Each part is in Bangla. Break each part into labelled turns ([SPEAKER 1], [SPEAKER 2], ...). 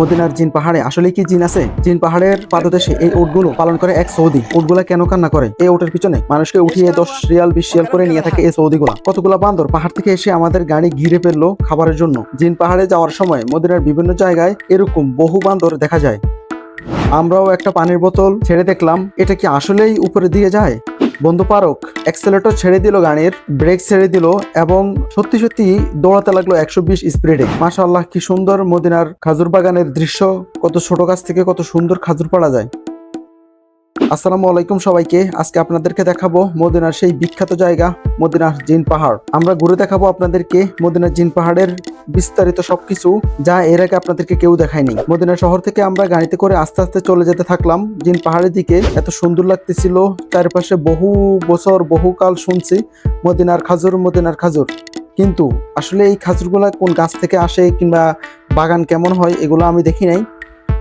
[SPEAKER 1] মদিনার জিন পাহাড়ে আসলে কি জিন আছে? জিন পাহাড়ের পাদদেশে এই উটগুলো পালন করে এক সৌদি। উটগুলা কেন কান্না করে? এই উটের পিছনে মানুষকে উঠিয়ে দশ রিয়াল, বিশ রিয়াল করে নিয়ে থাকে এই সৌদিগুলা। কতগুলা বান্দর পাহাড় থেকে এসে আমাদের গাড়ি ঘিরে ফেলল খাবারের জন্য। জিন পাহাড়ে যাওয়ার সময় মদিনার বিভিন্ন জায়গায় এরকম বহু বান্দর দেখা যায়। আমরাও একটা পানির বোতল ছেড়ে দেখলাম। এটা কি আসলেই উপরে দিয়ে যায়? বন্ধু পারক অ্যাক্সেলেটর ছেড়ে দিল গাড়ির ব্রেক ছেড়ে দিল এবং সত্যি সত্যি দৌড়াতে লাগল একশো বিশ স্পিডে মাসা কি সুন্দর মদিনার খাজুর বাগানের দৃশ্য, কত ছোট গাছ থেকে কত সুন্দর খাজুর পাড়া যায়। আসসালামু আলাইকুম সবাইকে। আজকে আপনাদেরকে দেখাবো মদিনার সেই বিখ্যাত জায়গা, মদিনার জিন পাহাড়। আমরা ঘুরে দেখাবো আপনাদেরকে মদিনার জিন পাহাড়ের বিস্তারিত সবকিছু, যা এর আগে আপনাদেরকে কেউ দেখায়নি। মদিনা শহর থেকে আমরা গাড়িতে করে আস্তে আস্তে চলে যেতে থাকলাম। জিন পাহাড়ের দিকে এত সুন্দর লাগতেছিল, চারপাশে বহু বছর বহুকাল শুনছি, মদিনার খাজুর মদিনার খাজুর। কিন্তু আসলে এই খাজুরগুলা কোন গাছ থেকে আসে কিংবা বাগান কেমন হয়, এগুলো আমি দেখি নাই।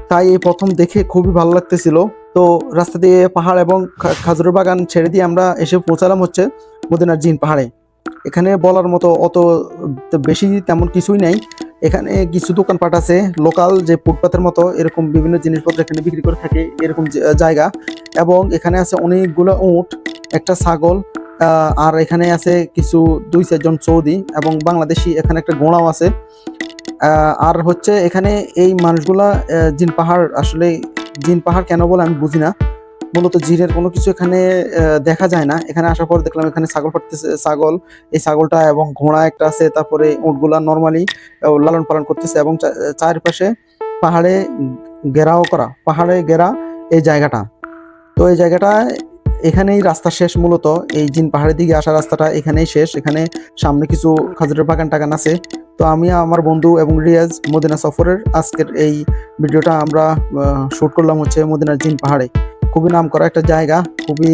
[SPEAKER 1] তাই এই প্রথম দেখে খুবই ভালো লাগতেছিল। তো রাস্তা দিয়ে পাহাড় এবং খা- খাজুরের বাগান ছেড়ে দিয়ে আমরা এসে পৌঁছালাম হচ্ছে মদিনার জিন পাহাড়ে। এখানে বলার মতো অত বেশি তেমন কিছুই নাই। এখানে কিছু দোকানপাট আছে, লোকাল যে ফুটপাতের মতো, এরকম বিভিন্ন জিনিসপত্র এখানে বিক্রি করে থাকে এরকম জায়গা। এবং এখানে আছে অনেকগুলো উট, একটা ছাগল আর এখানে আছে কিছু দুই চারজন সৌদি এবং বাংলাদেশি এখানে একটা গোড়াও আছে। আর হচ্ছে এখানে এই মানুষগুলা জিন পাহাড় আসলে জিন পাহাড় কেন বলে আমি বুঝি না। মূলত জিনের কোনো কিছু এখানে দেখা যায় না। এখানে আসার পর দেখলাম এখানে ছাগল পাঠতেছে ছাগল। এই ছাগলটা এবং ঘোড়া একটা আছে, তারপরে উটগুলা নর্মালি লালন পালন করতেছে এবং চারপাশে পাহাড়ে ঘেরাও করা, পাহাড়ে ঘেরা এই জায়গাটা। তো এই জায়গাটা এখানেই রাস্তা শেষ মূলত। এই জিন পাহাড়ের দিকে আসা রাস্তাটা এখানেই শেষ। এখানে সামনে কিছু খাজুরের বাগান টাগান আছে। তো আমি, আমার বন্ধু এবং রিয়াজ মদিনা সফরের আজকের এই ভিডিওটা আমরা শুট করলাম হচ্ছে মদিনার জিন পাহাড়ে। খুবই নাম করা একটা জায়গা, খুবই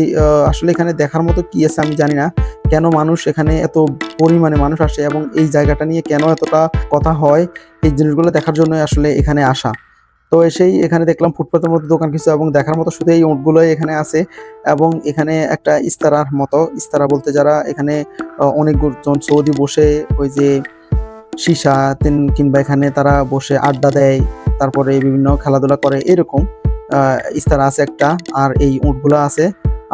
[SPEAKER 1] আসলে এখানে দেখার মতো কি আছে আমি জানি না। কেন মানুষ এখানে এত পরিমাণে মানুষ আসে এবং এই জায়গাটা নিয়ে কেন এতটা কথা হয়, এই জিনিসগুলো দেখার জন্য আসলে এখানে আসা। তো এসেই এখানে দেখলাম ফুটপাতের মতো দোকান কিছু এবং দেখার মতো শুধু এই উটগুলোই এখানে আছে এবং এখানে একটা ইস্তারার মতো, ইস্তারা বলতে যারা এখানে অনেকজন সৌদি বসে ওই যে সীসা কিংবা এখানে তারা বসে আড্ডা দেয়, তারপরে বিভিন্ন খেলাধুলা করে, এরকম ইস্তারা আছে একটা, আর এই উটগুলো আছে।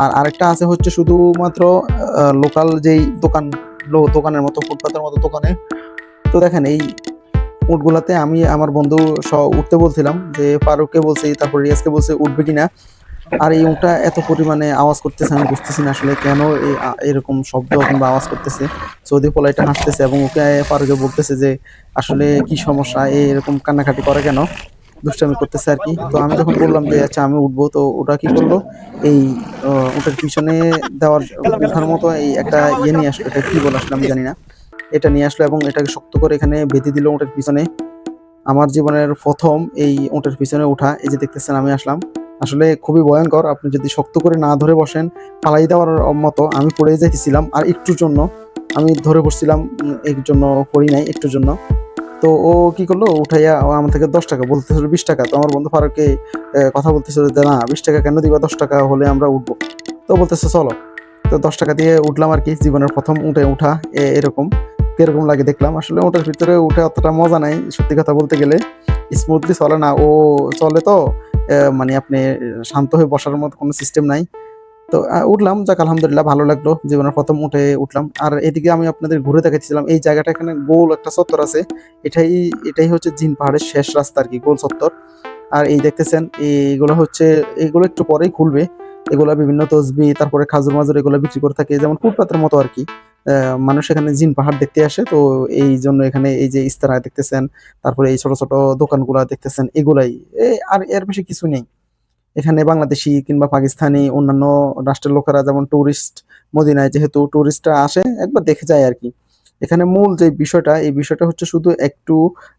[SPEAKER 1] আর আরেকটা আছে হচ্ছে শুধুমাত্র লোকাল যেই দোকান দোকানের মতো, ফুটপাতের মতো দোকানে। তো দেখেন, এই উটগুলাতে আমি আমার বন্ধু উঠতে বলছিলাম যে, ফারুককে বলছি, তারপর রিয়াজকে বলছি, উঠবে কিনা? আর এই উটটা এত পরিমাণে আওয়াজ করতেছে, আমি বুঝতেছি না আসলে কেন এই এরকম শব্দ কিংবা আওয়াজ করতেছে। সৌদি পোলাইটা হাসতেছে এবং ওকে ফারুকে বলতেছে যে, আসলে কি সমস্যা? এই এরকম কান্নাকাটি করে কেন? দুষ্টামি করতেছে আর কি। তো আমি যখন বললাম যে আচ্ছা আমি উঠবো। তো ওটা কি করল? এই ওটার পিছনে দেওয়ার ওঠার মতো এই একটা ইয়ে নিয়ে আসলো, এটা কি বলে আসলে আমি জানি না। এটা নিয়ে আসলো এবং এটাকে শক্ত করে এখানে বেঁধে দিল ওটার পিছনে। আমার জীবনের প্রথম এই ওটার পিছনে ওঠা, এই যে দেখতেছেন আমি আসলাম। আসলে খুবই ভয়ঙ্কর। আপনি যদি শক্ত করে না ধরে বসেন পালাই দেওয়ার মতো আমি পড়ে যাইতেছিলাম আর একটুর জন্য। আমি ধরে বসছিলাম এর জন্য পড়ি নাই একটুর জন্য। তো ও কি করল? উঠাইয়া আমার থেকে দশ টাকা বলতেছিল, বিশ টাকা। তো আমার বন্ধু ফারুককে কথা বলতেছিল যে, না, বিশ টাকা কেন দিবা? দশ টাকা হলে আমরা উঠবো। তো বলতেছে, চলো। তো দশ টাকা দিয়ে উঠলাম আর কি, জীবনের প্রথম উঠে উঠা এরকম। কীরকম লাগে দেখলাম। আসলে ওটার ভিতরে উঠে অতটা মজা নাই, সত্যি কথা বলতে গেলে। স্মুথলি চলে না, ও চলে তো। মানে আপনি শান্ত হয়ে বসার মতো কোনো সিস্টেম নাই। তো উঠলাম, যাক, আলহামদুলিল্লাহ ভালো লাগল। জীবনের প্রথম উঠে উঠলাম। আর এদিকে আমি আপনাদের ঘুরে দেখাচ্ছিলাম, এই জায়গাটা এখানে গোল একটা চত্বর আছে। এটাই এটাই হচ্ছে জিন পাহাড়ের শেষ রাস্তা আর কি, গোল চত্বর আর এই দেখতেছেন এইগুলো হচ্ছে এইগুলো একটু পরেই খুলবে। এগুলো বিভিন্ন তসবি, তারপরে খাজুর মাজুর এগুলো বিক্রি করে থাকে, যেমন ফুটপাতের মতো আর কি। মানুষ এখানে জিন পাহাড় দেখতে আসে, তো এই জন্য এখানে এই যে ইস্তারা দেখতেছেন, তারপরে এই ছোট ছোট দোকানগুলো দেখতেছেন, এগুলাই। আর এর বেশি কিছু নেই। এখানে বাংলাদেশি কিংবা পাকিস্তানি অন্যান্য রাষ্ট্রের লোকেরা যেমন টুরিস্ট মদিনায় যেহেতু টুরিস্টরা আসে, একবার দেখে যায় আর কি। এখানে মূল যে বিষয়টা, এই বিষয়টা হচ্ছে শুধু একটু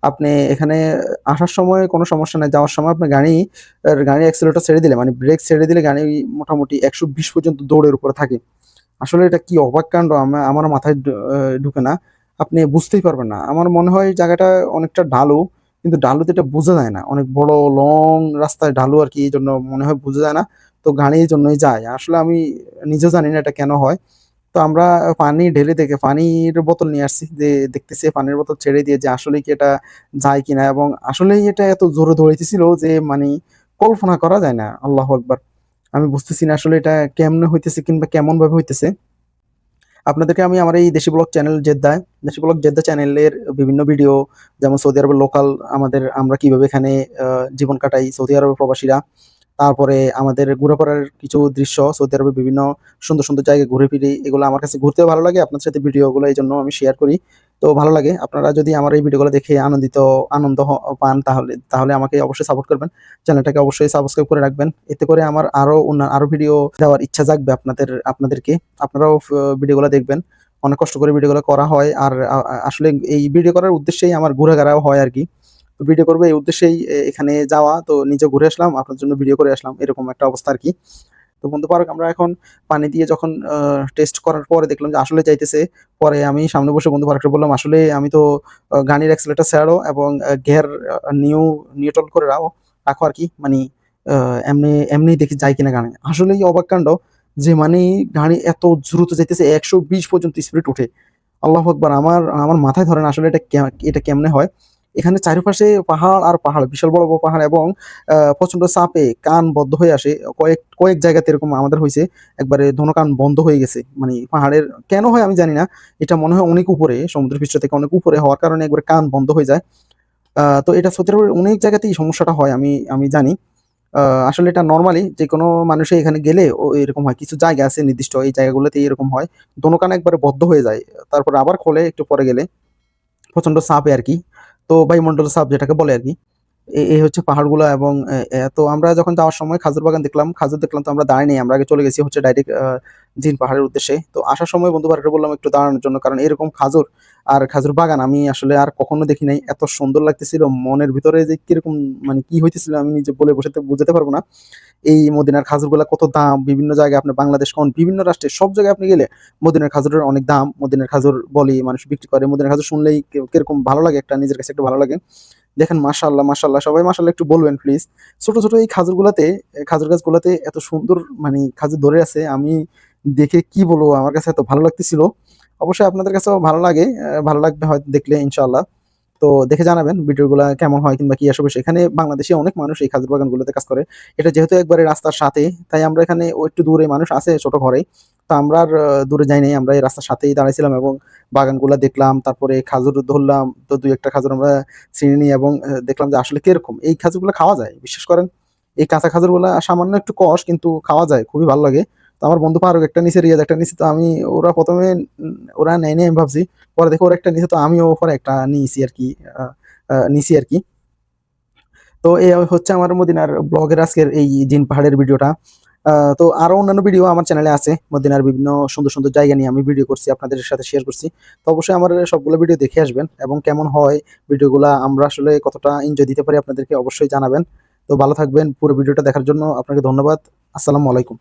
[SPEAKER 1] আপনি এখানে আসার সময় কোনো সমস্যা নাই, যাওয়ার সময় আপনি গাড়ি আর গাড়ি অ্যাক্সিলেটর ছেড়ে দিলে মানে ব্রেক ছেড়ে দিলে গাড়ি মোটামুটি একশো বিশ পর্যন্ত দৌড়ের উপরে থাকে। আসলে এটা কি অবাক কাণ্ড? আমার মাথায় ঢুকে না। আপনি বুঝতেই পারবেন না। আমার মনে হয় জায়গাটা অনেকটা ঢালু, কিন্তু ঢালুতে এটা বোঝা যায় না। অনেক বড় লং রাস্তায় ঢালু আর কি, এই জন্য মনে হয় বোঝা যায় না। তো গাড়ি এই জন্যই যায়। আসলে আমি নিজেও জানি না এটা কেন হয়। তো আমরা পানি ঢেলে দেখে, পানির বোতল নিয়ে আসছি, যে দেখতেছি পানির বোতল ছেড়ে দিয়ে যে আসলে কি এটা যায় কিনা এবং আসলেই এটা এত জোরে দৌড়াইতেছিল যে মানে কল্পনা করা যায় না, আল্লাহ একবার আমি বুঝতেছি না আসলে এটা কেমনে হইতেছে কিংবা কেমন ভাবে হইতেছে। আপনাদেরকে আমি আমার এই দেশি ব্লগ চ্যানেল জেদ্দায় দেশি ব্লগ জেদ্দা চ্যানেলের বিভিন্ন ভিডিও, যেমন সৌদি আরবের লোকাল, আমাদের আমরা কীভাবে এখানে জীবন কাটাই সৌদি আরবের প্রবাসীরা তারপরে আমাদের ঘুরে পড়ার কিছু দৃশ্য, সৌদি আরবের বিভিন্ন সুন্দর সুন্দর জায়গায় ঘুরে ফিরি, এগুলো আমার কাছে ঘুরতেও ভালো লাগে। আপনার সাথে ভিডিওগুলো এই জন্য আমি শেয়ার করি। তো ভালো লাগে। আপনারা যদি আমার এই ভিডিওগুলো দেখে আনন্দিত, আনন্দ পান তাহলে তাহলে আমাকে অবশ্যই সাপোর্ট করবেন। চ্যানেলটাকে অবশ্যই সাবস্ক্রাইব করে রাখবেন। এতে করে আমার আরও অন্য- আরও ভিডিও দেওয়ার ইচ্ছা জাগবে আপনাদের, আপনাদেরকে। আপনারাও ভিডিওগুলো দেখবেন। অনেক কষ্ট করে ভিডিওগুলো করা হয়। আর আসলে এই ভিডিও করার উদ্দেশ্যেই আমার ঘোরাঘেরাও হয় আর কি। তো ভিডিও করব, এই উদ্দেশ্যেই এখানে যাওয়া। তো নিজে ঘুরে আসলাম, আপনার জন্য ভিডিও করে আসলাম, এরকম একটা অবস্থা আর কি তো বন্ধু পার্ক, আমরা এখন পানি দিয়ে যখন টেস্ট করার পরে দেখলাম যে আসলে যাইতেছে, পরে আমি সামনে বসে বন্ধু পার্ককে বললাম, আসলে আমি তো গাড়ির অ্যাক্সিলেটার ছাড়ো এবং গিয়ার নিউ নিউট্রাল করে রাখো রাখো আর কি মানে এমনি এমনি দেখি যাই কিনা গানে। আসলেই অবাক কাণ্ড যে মানে গাড়ি এত দ্রুত যাইতেছে, একশো বিশ পর্যন্ত স্পিড উঠে। আল্লাহ আকবার, আমার আমার মাথায় ধরেন আসলে এটা এটা কেমনে হয়? এখানে চারিপাশে পাহাড় আর পাহাড়, বিশাল বড় বড় পাহাড় এবং প্রচণ্ড চাপে কান বদ্ধ হয়ে আসে। কয়েক কয়েক জায়গাতে এরকম আমাদের হয়েছে, একবারে ধন কান বন্ধ হয়ে গেছে। মানে পাহাড়ের কেন হয় আমি জানি না। এটা মনে হয় অনেক উপরে সমুদ্র পৃষ্ঠ থেকে অনেক উপরে হওয়ার কারণে একবারে কান বন্ধ হয়ে যায়। তো এটা সত্যি অনেক জায়গাতেই সমস্যাটা হয় আমি আমি জানি। আসলে এটা নর্মালি যে কোনো মানুষে এখানে গেলে ও এরকম হয়, কিছু জায়গা আছে নির্দিষ্ট, এই জায়গাগুলোতে এরকম হয়। দোনো কান একবারে বদ্ধ হয়ে যায়, তারপর আবার খোলে, একটু পরে গেলে। প্রচণ্ড চাপে আর কি। তো বায়ুমণ্ডল সাপ যেটাকে বলে আর কি এই হচ্ছে পাহাড়গুলো এবং তো আমরা যখন যাওয়ার সময় খাজুর বাগান দেখলাম, খাজুর দেখলাম তো আমরা দাঁড়াইনি আমরা আগে চলে গেছি হচ্ছে ডাইরেক্ট জিন পাহাড়ের উদ্দেশ্যে। তো আসার সময় বন্ধু বাড়িতে বললাম একটু দাঁড়ানোর জন্য, কারণ এরকম খাজুর আর খাজুর বাগান আমি আসলে আর কখনো দেখি নাই। এত সুন্দর লাগতেছিল, মনের ভিতরে যে কীরকম মানে কি হইতেছিল আমি নিজে বলে বসে বুঝতে পারব না। এই মদিনার খাজুরগুলা কত দাম, বিভিন্ন জায়গায় আপনি বাংলাদেশ কোন, বিভিন্ন রাষ্ট্রে সব জায়গায় আপনি গেলে মদিনার খাজুরের অনেক দাম। মদিনার খাজুর বলি মানুষ বিক্রি করে। মদিনার খাজুর শুনলেই কীরকম ভালো লাগে, একটা নিজের কাছে একটু ভালো লাগে। দেখেন মাশাল্লাহ মাশাল্লাহ সবাই মাশাল্লাহ একটু বলবেন প্লিজ ছোট ছোট এই খাজুরগুলাতে খাজুর গাছগুলাতে এত সুন্দর মানে খাজুর ধরে আছে, আমি দেখে কি বলব, আমার কাছে এত ভালো লাগতেছিল। অবশ্যই আপনাদের কাছেও ভালো লাগে ভালো লাগবে হয়তো দেখলে ইনশাল্লাহ তো দেখে জানাবেন ভিডিওগুলো কেমন হয় কিংবা কি আসবে এখানে বাংলাদেশে অনেক মানুষ এই খাজুর বাগানগুলোতে কাজ করে। এটা যেহেতু একবারে রাস্তার সাথে, তাই আমরা এখানে একটু দূরে মানুষ আছে ছোট ঘরে। তো আমরা আর দূরে যাই নাই। আমরা এই রাস্তার সাথেই দাঁড়াইছিলাম এবং বাগানগুলো দেখলাম, তারপরে খাজুর ধরলাম, তো দুই একটা খাজুর আমরা চিনি নিই এবং দেখলাম যে আসলে কীরকম। এই খাজুরগুলো খাওয়া যায়, বিশ্বাস করেন? এই কাঁচা খাজুরগুলো সামান্য একটু কষ, কিন্তু খাওয়া যায়, খুবই ভালো লাগে। তো আমার বন্ধু পারুক একটা নিচে রিয়াজ একটা নিচে তো আমি, ওরা প্রথমে ওরা নেয় আমি ভাবছি। পরে দেখো ওরা একটা নিচে তো আমিও পরে একটা নিয়েছি আর কি নিছি আর কি। তো এই হচ্ছে আমার মদিনার ব্লগের আজকের এই জিন পাহাড়ের ভিডিওটা। তো আরও অন্যান্য ভিডিও আমার চ্যানেলে আছে। মদিনার বিভিন্ন সুন্দর সুন্দর জায়গা নিয়ে আমি ভিডিও করছি, আপনাদের সাথে শেয়ার করছি। তো অবশ্যই আমার সবগুলো ভিডিও দেখে আসবেন এবং কেমন হয় ভিডিওগুলো আমরা আসলে কতটা এনজয় দিতে পারি আপনাদেরকে অবশ্যই জানাবেন। তো ভালো থাকবেন, পুরো ভিডিওটা দেখার জন্য আপনাকে ধন্যবাদ। আসসালামু আলাইকুম।